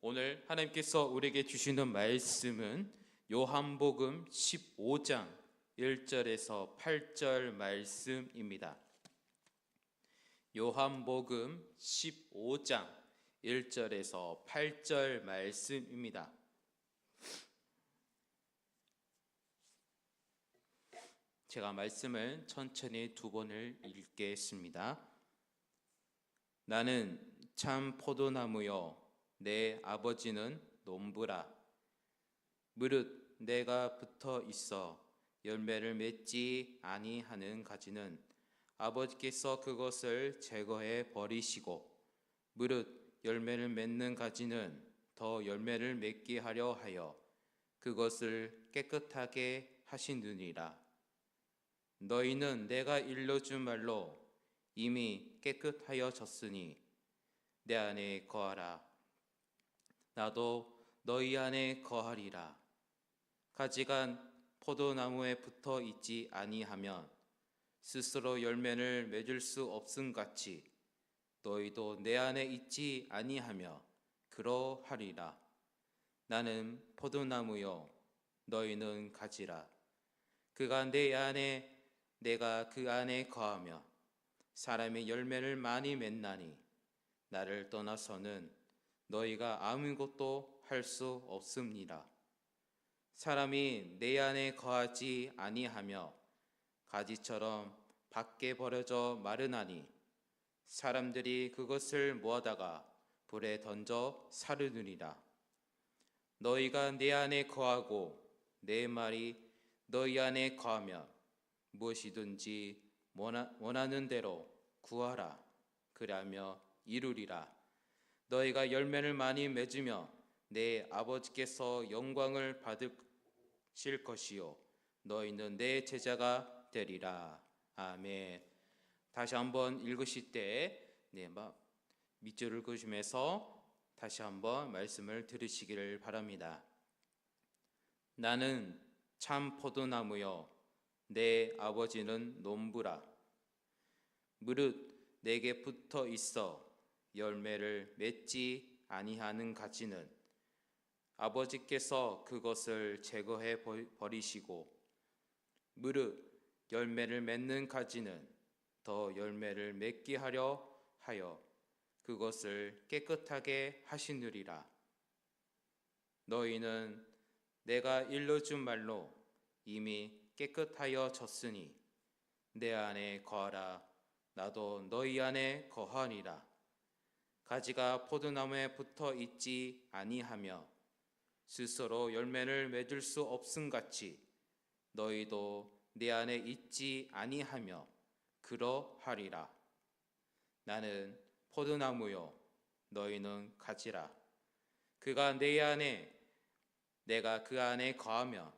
오늘 하나님께서 우리에게 주시는 말씀은 요한복음 15장 1절에서 8절 말씀입니다. 요한복음 15장 1절에서 8절 말씀입니다. 제가 말씀을 천천히 두 번을 읽겠습니다. 나는 참 포도나무요 내 아버지는 농부라. 무릇 내가 붙어 있어 열매를 맺지 아니하는 가지는 아버지께서 그것을 제거해 버리시고 무릇 열매를 맺는 가지는 더 열매를 맺게 하려 하여 그것을 깨끗하게 하시느니라. 너희는 내가 일러준 말로 이미 깨끗하여졌으니 내 안에 거하라 나도 너희 안에 거하리라. 가지가 포도나무에 붙어 있지 아니하면 스스로 열매를 맺을 수 없음 같이 너희도 내 안에 있지 아니하며 그러하리라. 나는 포도나무요 너희는 가지라. 그가 내 안에 내가 그 안에 거하며 사람의 열매를 많이 맺나니 나를 떠나서는 너희가 아무것도 할 수 없습니다. 사람이 내 안에 거하지 아니하며 가지처럼 밖에 버려져 마르나니 사람들이 그것을 모아다가 불에 던져 사르느니라. 너희가 내 안에 거하고 내 말이 너희 안에 거하며 무엇이든지 원하는 대로 구하라. 그라며 이루리라. 너희가 열매를 많이 맺으며 내 아버지께서 영광을 받으실 것이요 너희는 내 제자가 되리라. 아멘. 다시 한번 읽으실 때 네, 밑줄을 그으시면서 다시 한번 말씀을 들으시기를 바랍니다. 나는 참 포도나무요 내 아버지는 농부라 무릇 내게 붙어 있어 열매를 맺지 아니하는 가지는 아버지께서 그것을 제거해 버리시고 무릇 열매를 맺는 가지는 더 열매를 맺게 하려 하여 그것을 깨끗하게 하시느리라. 너희는 내가 일러준 말로 이미 깨끗하여 졌으니 내 안에 거하라. 나도 너희 안에 거하니라 가지가 포도나무에 붙어 있지 아니하며 스스로 열매를 맺을 수 없음 같이 너희도 내 안에 있지 아니하며 그러하리라. 나는 포도나무요 너희는 가지라. 그가 내 안에 내가 그 안에 거하며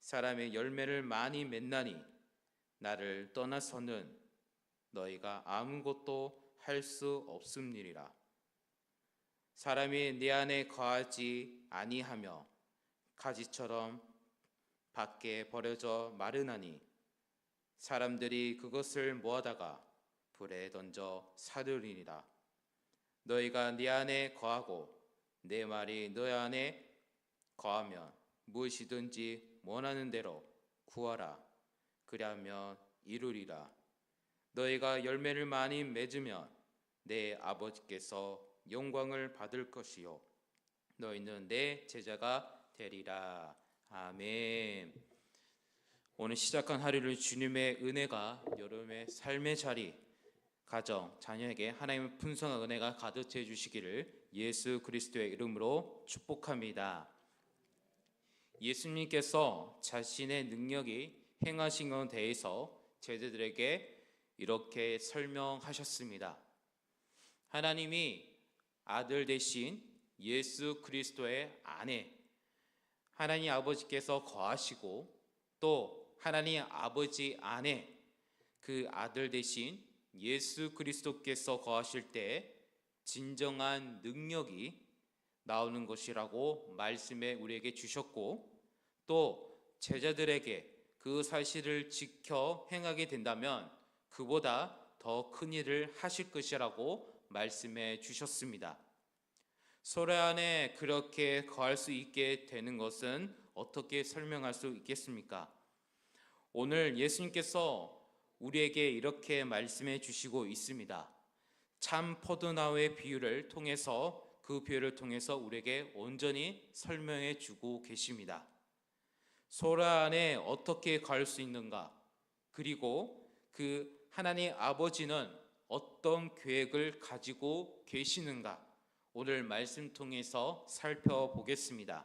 사람의 열매를 많이 맺나니 나를 떠나서는 너희가 아무것도 할 수 없음니라. 사람이 내 안에 거하지 아니하며 가지처럼 밖에 버려져 마르나니 사람들이 그것을 모아다가 불에 던져 사르리니라. 너희가 네 안에 거하고 내 말이 너희 안에 거하면 무엇이든지 원하는 대로 구하라. 그리하면 이루리라. 너희가 열매를 많이 맺으면 내 아버지께서 영광을 받을 것이요 너희는 내 제자가 되리라. 아멘. 오늘 시작한 하루를 주님의 은혜가 여러분의 삶의 자리, 가정, 자녀에게 하나님의 풍성한 은혜가 가득 해 주시기를 예수 그리스도의 이름으로 축복합니다. 예수님께서 자신의 능력이 행하신 것에 대해서 제자들에게 이렇게 설명하셨습니다. 하나님이 아들 대신 예수 그리스도의 아내, 하나님 아버지께서 거하시고 또 하나님 아버지 안에 그 아들 대신 예수 그리스도께서 거하실 때 진정한 능력이 나오는 것이라고 말씀에 우리에게 주셨고 또 제자들에게 그 사실을 지켜 행하게 된다면 그보다 더 큰 일을 하실 것이라고 말씀해 주셨습니다. 소래 안에 그렇게 거할 수 있게 되는 것은 어떻게 설명할 수 있겠습니까? 오늘 예수님께서 우리에게 이렇게 말씀해 주시고 있습니다. 참 포도나무의 비유를 통해서 그 비유를 통해서 우리에게 온전히 설명해 주고 계십니다. 소라 안에 어떻게 갈 수 있는가? 그리고 그 하나님 아버지는 어떤 계획을 가지고 계시는가? 오늘 말씀 통해서 살펴보겠습니다.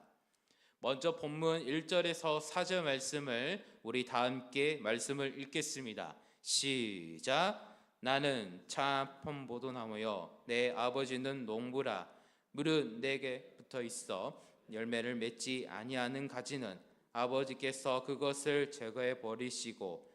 먼저 본문 1절에서 4절 말씀을 우리 다 함께 말씀을 읽겠습니다. 시작. 나는 참 폼보도나무여 내 아버지는 농부라 물은 내게 붙어 있어 열매를 맺지 아니하는 가지는 아버지께서 그것을 제거해 버리시고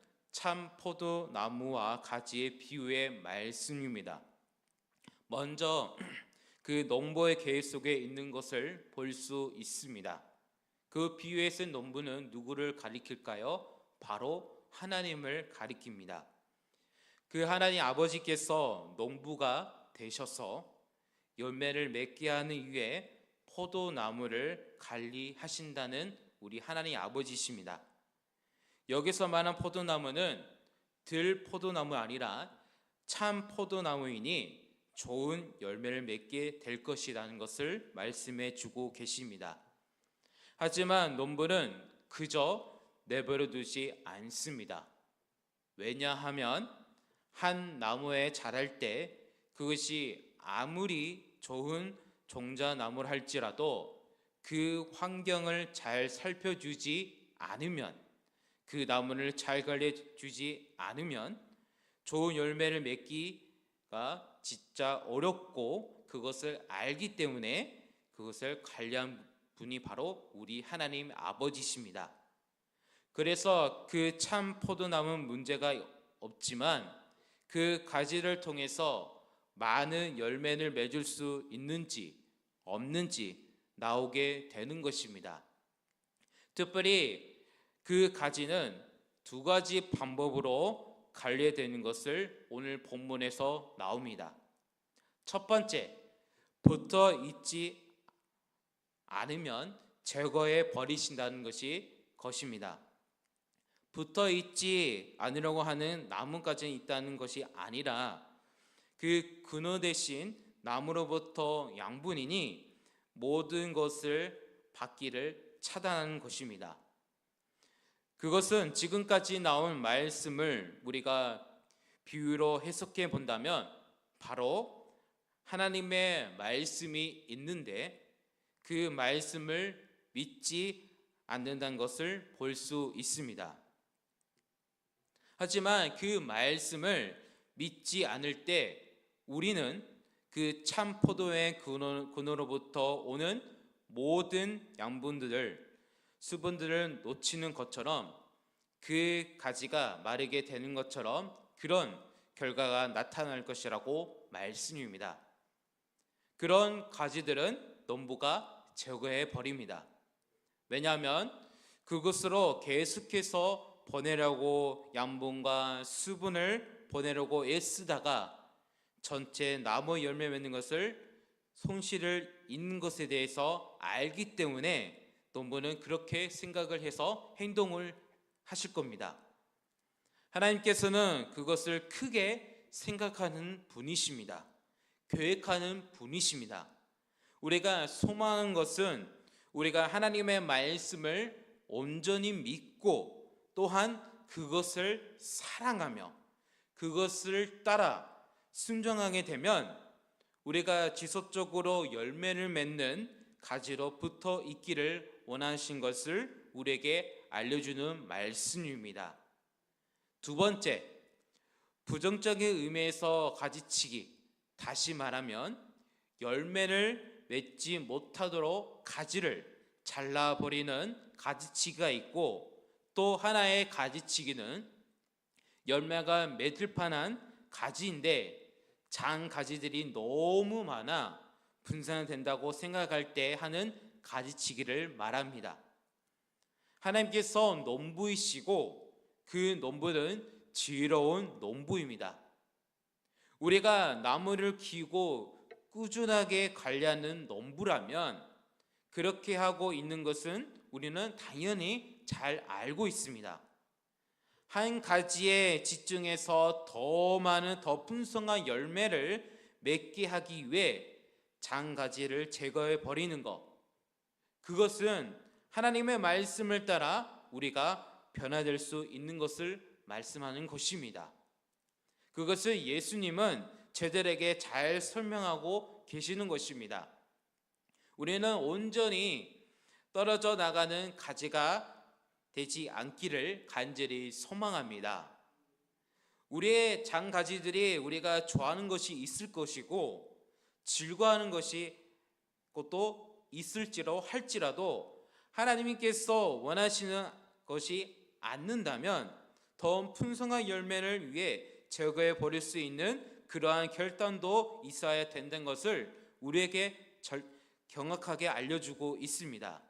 참 포도나무와 가지의 비유의 말씀입니다. 먼저 그 농부의 계획 속에 있는 것을 볼 수 있습니다. 그 비유에 쓴 농부는 누구를 가리킬까요? 바로 하나님을 가리킵니다. 그 하나님 아버지께서 농부가 되셔서 열매를 맺게 하는 이유에 포도나무를 관리하신다는 우리 하나님 아버지십니다. 여기서 말한 포도나무는 들 포도나무 아니라 참 포도나무이니 좋은 열매를 맺게 될 것이라는 것을 말씀해 주고 계십니다. 하지만 농부는 그저 내버려 두지 않습니다. 왜냐하면 한 나무에 자랄 때 그것이 아무리 좋은 종자나무를 할지라도 그 환경을 잘 살펴주지 않으면 그 나무를 잘 관리해 주지 않으면 좋은 열매를 맺기가 진짜 어렵고 그것을 알기 때문에 그것을 관리한 분이 바로 우리 하나님 아버지십니다. 그래서 그 참 포도나무는 문제가 없지만 그 가지를 통해서 많은 열매를 맺을 수 있는지 없는지 나오게 되는 것입니다. 특별히 그 가지는 두 가지 방법으로 관리되는 것을 오늘 본문에서 나옵니다. 첫 번째, 붙어 있지 않으면 제거해 버리신다는 것이 것입니다. 붙어 있지 않으려고 하는 나무까지 있다는 것이 아니라 그 근어 대신 나무로부터 양분이니 모든 것을 받기를 차단하는 것입니다. 그것은 지금까지 나온 말씀을 우리가 비유로 해석해 본다면 바로 하나님의 말씀이 있는데 그 말씀을 믿지 않는다는 것을 볼 수 있습니다. 하지만 그 말씀을 믿지 않을 때 우리는 그 참 포도의 근원으로부터 오는 모든 양분들을 수분들을 놓치는 것처럼 그 가지가 마르게 되는 것처럼 그런 결과가 나타날 것이라고 말씀입니다. 그런 가지들은 농부가 제거해 버립니다. 왜냐하면 그것으로 계속해서 보내려고 양분과 수분을 보내려고 애쓰다가 전체 나무 열매 맺는 것을 손실을 있는 것에 대해서 알기 때문에 농부는 그렇게 생각을 해서 행동을 하실 겁니다. 하나님께서는 그것을 크게 생각하는 분이십니다. 계획하는 분이십니다. 우리가 소망하는 것은 우리가 하나님의 말씀을 온전히 믿고 또한 그것을 사랑하며 그것을 따라 순종하게 되면 우리가 지속적으로 열매를 맺는 가지로 붙어 있기를 원하신 것을 우리에게 알려주는 말씀입니다. 두 번째, 부정적인 의미에서 가지치기. 다시 말하면 열매를 맺지 못하도록 가지를 잘라버리는 가지치기가 있고 또 하나의 가지치기는 열매가 맺을 판한 가지인데 장 가지들이 너무 많아 분산된다고 생각할 때 하는 가지치기를 말합니다. 하나님께서 농부이시고 그 농부는 지혜로운 농부입니다. 우리가 나무를 키우고 꾸준하게 관리하는 농부라면 그렇게 하고 있는 것은 우리는 당연히 잘 알고 있습니다. 한 가지에 집중해서 더 많은 더 풍성한 열매를 맺게 하기 위해 장가지를 제거해 버리는 것. 그것은 하나님의 말씀을 따라 우리가 변화될 수 있는 것을 말씀하는 것입니다. 그것을 예수님은 저들에게 잘 설명하고 계시는 것입니다. 우리는 온전히 떨어져 나가는 가지가 되지 않기를 간절히 소망합니다. 우리의 장가지들이 우리가 좋아하는 것이 있을 것이고 즐거워하는 것이 것도 있을지로 할지라도 하나님께서 원하시는 것이 않는다면 더 풍성한 열매를 위해 제거해 버릴 수 있는 그러한 결단도 있어야 된다는 것을 우리에게 절, 경악하게 알려주고 있습니다.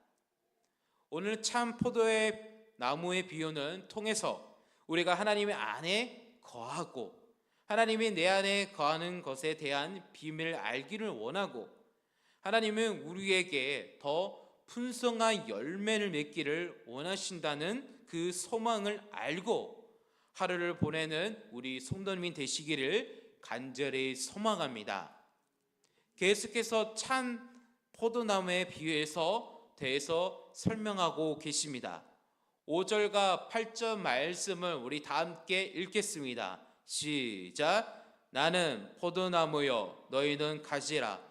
오늘 참 포도의 나무의 비유는 통해서 우리가 하나님의 안에 거하고 하나님이 내 안에 거하는 것에 대한 비밀을 알기를 원하고 하나님은 우리에게 더 풍성한 열매를 맺기를 원하신다는 그 소망을 알고 하루를 보내는 우리 성도님 되시기를 간절히 소망합니다. 계속해서 찬 포도나무에 비유해서 대해서 설명하고 계십니다. 5절과 8절 말씀을 우리 다 함께 읽겠습니다. 시작. 나는 포도나무요 너희는 가지라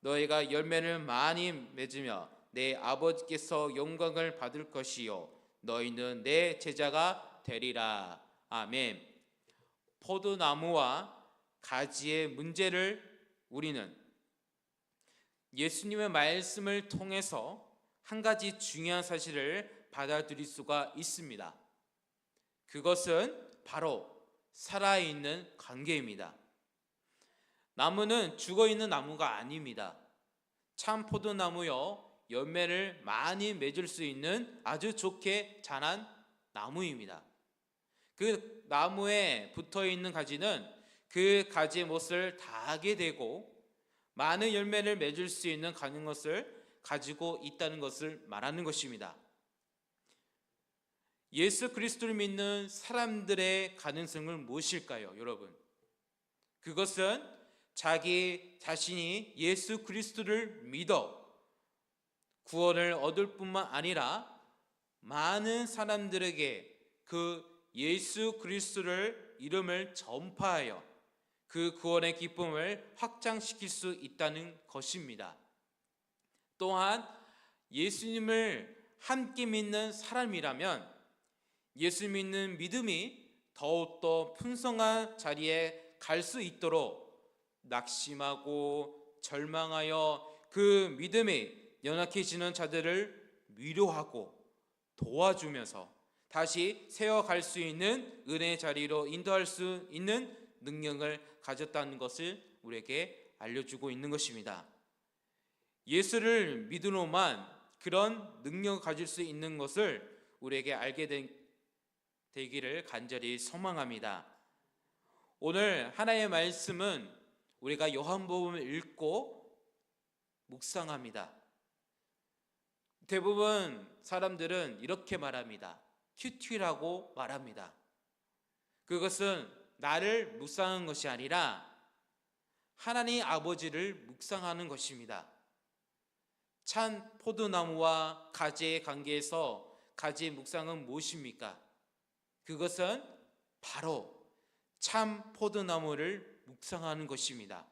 너희가 열매를 많이 맺으며 내 아버지께서 영광을 받을 것이요 너희는 내 제자가 되리라 아멘 포도나무와 가지의 문제를 우리는 예수님의 말씀을 통해서 한 가지 중요한 사실을 받아들일 수가 있습니다. 그것은 바로 살아있는 관계입니다. 나무는 죽어 있는 나무가 아닙니다. 참 포도나무요 열매를 많이 맺을 수 있는 아주 좋게 자란 나무입니다. 그 나무에 붙어 있는 가지는 그 가지의 못을 닿게 되고 많은 열매를 맺을 수 있는 가는 것을 가지고 있다는 것을 말하는 것입니다. 예수 그리스도를 믿는 사람들의 가능성은 무엇일까요, 여러분? 그것은 자기 자신이 예수 그리스도를 믿어 구원을 얻을 뿐만 아니라 많은 사람들에게 그 예수 그리스도를 이름을 전파하여 그 구원의 기쁨을 확장시킬 수 있다는 것입니다. 또한 예수님을 함께 믿는 사람이라면 예수 믿는 믿음이 더욱더 풍성한 자리에 갈 수 있도록 낙심하고 절망하여 그 믿음이 연약해지는 자들을 위로하고 도와주면서 다시 세워갈 수 있는 은혜의 자리로 인도할 수 있는 능력을 가졌다는 것을 우리에게 알려주고 있는 것입니다. 예수를 믿으로만 그런 능력을 가질 수 있는 것을 우리에게 알게 된 되기를 간절히 소망합니다. 오늘 하나의 말씀은 우리가 요한복음을 읽고 묵상합니다. 대부분 사람들은 이렇게 말합니다. 큐티라고 말합니다. 그것은 나를 묵상한 것이 아니라 하나님 아버지를 묵상하는 것입니다. 찬 포도나무와 가지의 관계에서 가지 묵상은 무엇입니까? 그것은 바로 참 포도나무를 묵상하는 것입니다.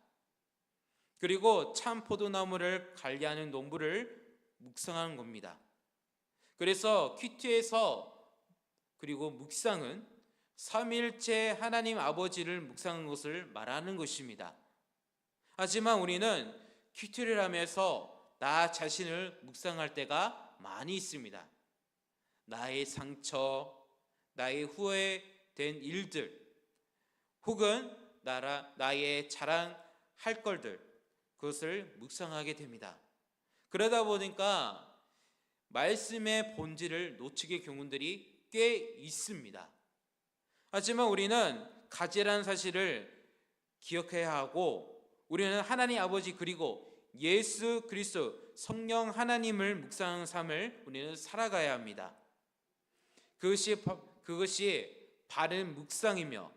그리고 참 포도나무를 관리하는 농부를 묵상하는 겁니다. 그래서 퀴트에서 그리고 묵상은 삼일체 하나님 아버지를 묵상하는 것을 말하는 것입니다. 하지만 우리는 퀴트를 하면서 나 자신을 묵상할 때가 많이 있습니다. 나의 상처, 나의 후회된 일들, 혹은 나라, 나의 자랑할 걸들, 그것을 묵상하게 됩니다. 그러다 보니까 말씀의 본질을 놓치게 경우들이 꽤 있습니다. 하지만 우리는 가지라는 사실을 기억해야 하고 우리는 하나님 아버지 그리고 예수 그리스도 성령 하나님을 묵상하는 삶을 우리는 살아가야 합니다. 그것이 바- 그것이 바른 묵상이며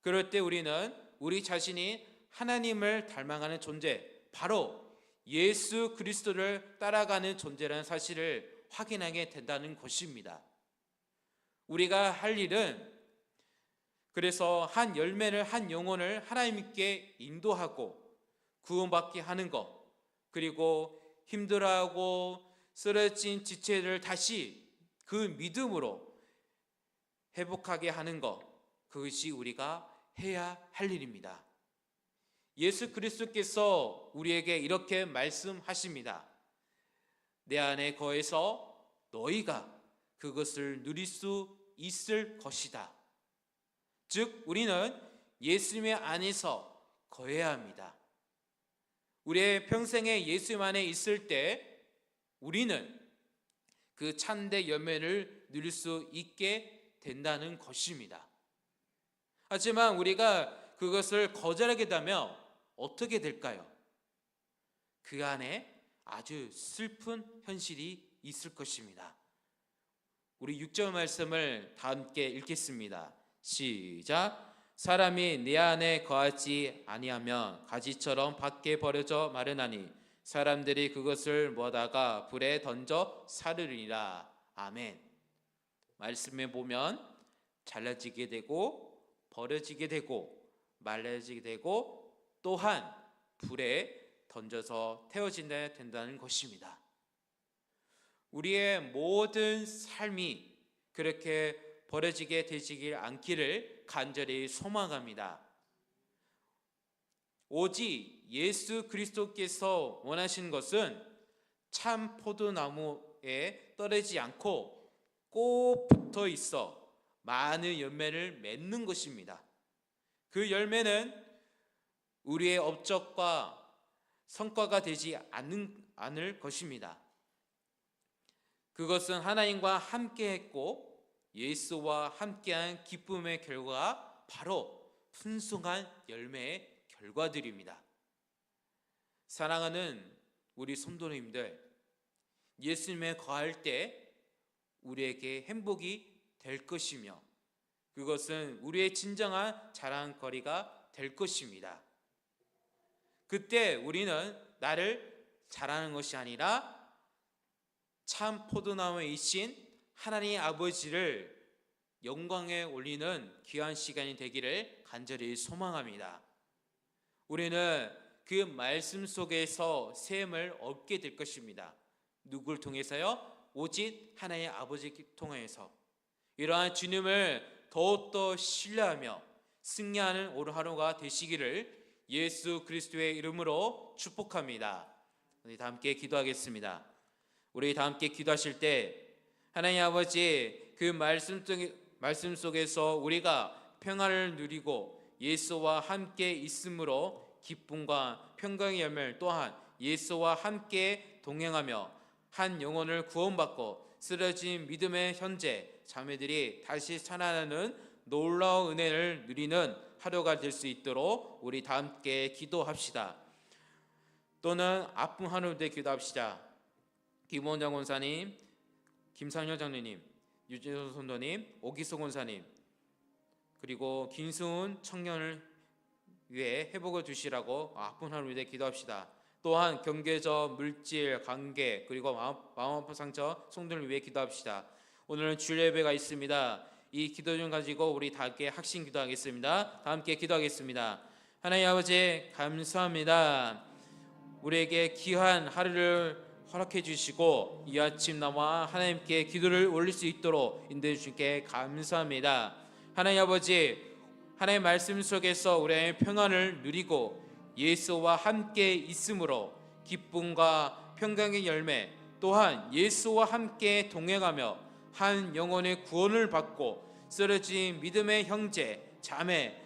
그럴 때 우리는 우리 자신이 하나님을 닮아가는 존재 바로 예수 그리스도를 따라가는 존재라는 사실을 확인하게 된다는 것입니다. 우리가 할 일은 그래서 한 열매를 한 영혼을 하나님께 인도하고 구원받게 하는 것 그리고 힘들어하고 쓰러진 지체를 다시 그 믿음으로 회복하게 하는 것 그것이 우리가 해야 할 일입니다. 예수 그리스도께서 우리에게 이렇게 말씀하십니다. 내 안에 거해서 너희가 그것을 누릴 수 있을 것이다. 즉 우리는 예수님의 안에서 거해야 합니다. 우리의 평생에 예수님 안에 있을 때 우리는 그 찬대 열매를 누릴 수 있게 된다는 것입니다. 하지만 우리가 그것을 거절하게 되면 어떻게 될까요? 그 안에 아주 슬픈 현실이 있을 것입니다. 우리 6절 말씀을 다 함께 읽겠습니다. 시작. 사람이 내 안에 거하지 아니하면 가지처럼 밖에 버려져 마르나니 사람들이 그것을 모다가 불에 던져 사르리라. 아멘. 말씀에 보면 잘라지게 되고 버려지게 되고 말라지게 되고 또한 불에 던져서 태워진다 된다는 것입니다. 우리의 모든 삶이 그렇게 버려지게 되지길 않기를 간절히 소망합니다. 오직 예수 그리스도께서 원하신 것은 참 포도나무에 떨어지지 않고 꼭 붙어 있어 많은 열매를 맺는 것입니다. 그 열매는 우리의 업적과 성과가 되지 않는, 않을 것입니다. 그것은 하나님과 함께 했고 예수와 함께한 기쁨의 결과가 바로 풍성한 열매의 결과들입니다. 사랑하는 우리 성도님들, 예수님에 거할 때 우리에게 행복이 될 것이며 그것은 우리의 진정한 자랑거리가 될 것입니다. 그때 우리는 나를 자라는 것이 아니라 참 포도나무에 있신 하나님 아버지를 영광에 올리는 귀한 시간이 되기를 간절히 소망합니다. 우리는 그 말씀 속에서 샘을 얻게 될 것입니다. 누굴 통해서요? 오직 하나님 아버지 통해서 이러한 주님을 더욱더 신뢰하며 승리하는 오늘 하루가 되시기를 예수 그리스도의 이름으로 축복합니다. 우리 다 함께 기도하겠습니다. 우리 다 함께 기도하실 때 하나님 아버지 그 말씀 속에, 말씀 속에서 우리가 평안을 누리고 예수와 함께 있음으로 기쁨과 평강의 열매를 또한 예수와 함께 동행하며 한 영혼을 구원받고 쓰러진 믿음의 현재 자매들이 다시 살아나는 놀라운 은혜를 누리는 하루가 될 수 있도록 우리 다 함께 기도합시다. 또는 아픈 되 기도합시다. 김원장 권사님, 김상열 장로님, 유진선 선도님, 오기소 권사님, 그리고 김수훈 청년을 위해 회복을 주시라고 아픈 되 기도합시다. 또한 경제적, 물질, 관계 그리고 마음, 마음 아픈 상처, 성도를 위해 기도합시다. 오늘은 주일 예배가 있습니다. 이 기도 좀 가지고 우리 다 함께 학신 기도하겠습니다. 다 함께 기도하겠습니다. 하나님 아버지 감사합니다. 우리에게 귀한 하루를 허락해 주시고 이 아침 나와 하나님께 기도를 올릴 수 있도록 인도해 주님께 감사합니다. 하나님 아버지 하나님의 말씀 속에서 우리의 평안을 누리고 예수와 함께 있으므로 기쁨과 평강의 열매 또한 예수와 함께 동행하며 한 영혼의 구원을 받고 쓰러진 믿음의 형제 자매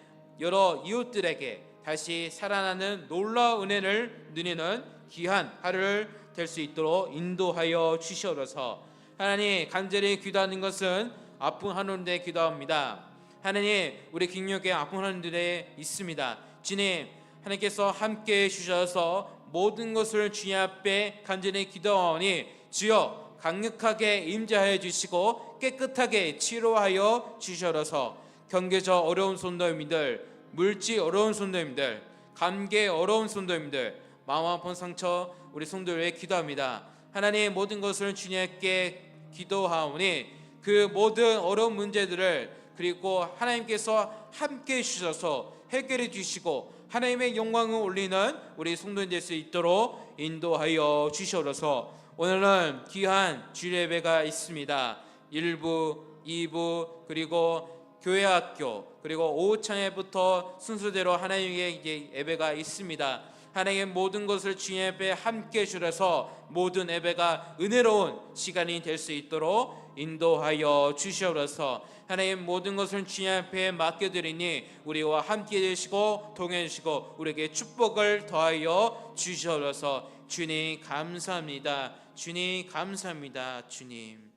여러 이웃들에게 다시 살아나는 놀라운 은혜를 누리는 귀한 하루를 될 수 있도록 인도하여 주시옵소서. 하나님 간절히 기도하는 것은 아픈 하늘인데 기도합니다. 하나님 우리 김력의 아픈 하늘들에 있습니다. 주님 하나님께서 함께 해 주셔서 모든 것을 주님 앞에 간절히 기도하오니 주여 강력하게 임재하여 주시고 깨끗하게 치료하여 주셔서 경계적 어려운 손도임들 물질 어려운 손도임들 감계 어려운 손도임들 마음 아픈 상처 우리 성도를 위해 기도합니다. 하나님 모든 것을 주님께 기도하오니 그 모든 어려운 문제들을 그리고 하나님께서 함께 해 주셔서 해결해 주시고 하나님의 영광을 올리는 우리 성도인 될 수 있도록 인도하여 주시옵소서. 오늘은 귀한 주일 예배가 있습니다. 1부, 2부 그리고 교회 학교 그리고 오후 찬양부터 순서대로 하나님의 예배가 있습니다. 하나님의 모든 것을 주님 앞에 함께 주셔서 모든 예배가 은혜로운 시간이 될 수 있도록 인도하여 주시옵소서. 하나님 모든 것을 주님 앞에 맡겨드리니 우리와 함께 되시고 동행해 주시고 우리에게 축복을 더하여 주시옵소서. 주님 감사합니다. 주님 감사합니다. 주님.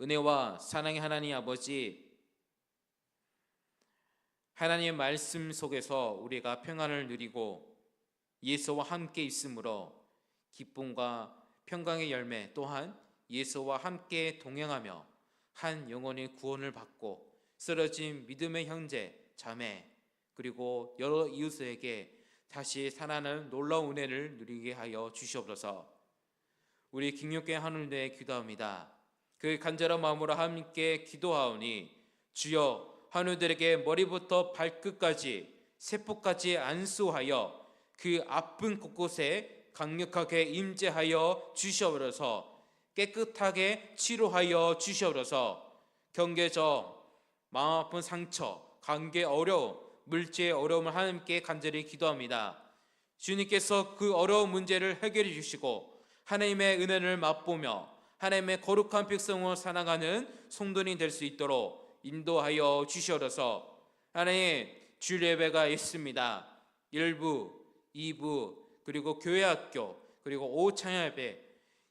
은혜와 사랑의 하나님 아버지 하나님의 말씀 속에서 우리가 평안을 누리고 예수와 함께 있으므로 기쁨과 평강의 열매 또한 예수와 함께 동행하며 한 영혼의 구원을 받고 쓰러진 믿음의 형제, 자매 그리고 여러 이웃에게 다시 살아나는 놀라운 은혜를 누리게 하여 주시옵소서. 우리 김육계 하늘에 기도합니다. 그 간절한 마음으로 함께 기도하오니 주여 하늘들에게 머리부터 발끝까지 세포까지 안수하여 그 아픈 곳곳에 강력하게 임재하여 주시옵소서. 깨끗하게 치료하여 주시옵소서. 경계적 마음 아픈 상처, 관계 어려움, 물질의 어려움을 하나님께 간절히 기도합니다. 주님께서 그 어려운 문제를 해결해 주시고 하나님의 은혜를 맛보며 하나님의 거룩한 백성을 살아가는 성도님 될수 있도록 인도하여 주시옵소서. 하나님 주일 예배가 있습니다. 1부, 2부, 그리고 교회 학교, 그리고 오후 찬양 예배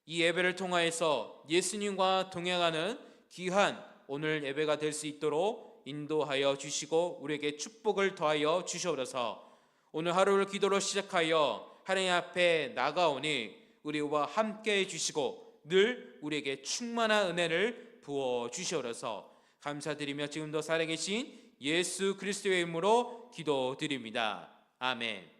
이 예배를 통하여서 예수님과 동행하는 귀한 오늘 예배가 될 수 있도록 인도하여 주시고 우리에게 축복을 더하여 주시옵소서. 오늘 하루를 기도로 시작하여 하나님 앞에 나가오니 우리와 함께 해 주시고 늘 우리에게 충만한 은혜를 부어 주시옵소서. 감사드리며 지금도 살아계신 예수 그리스도의 이름으로 기도드립니다. 아멘.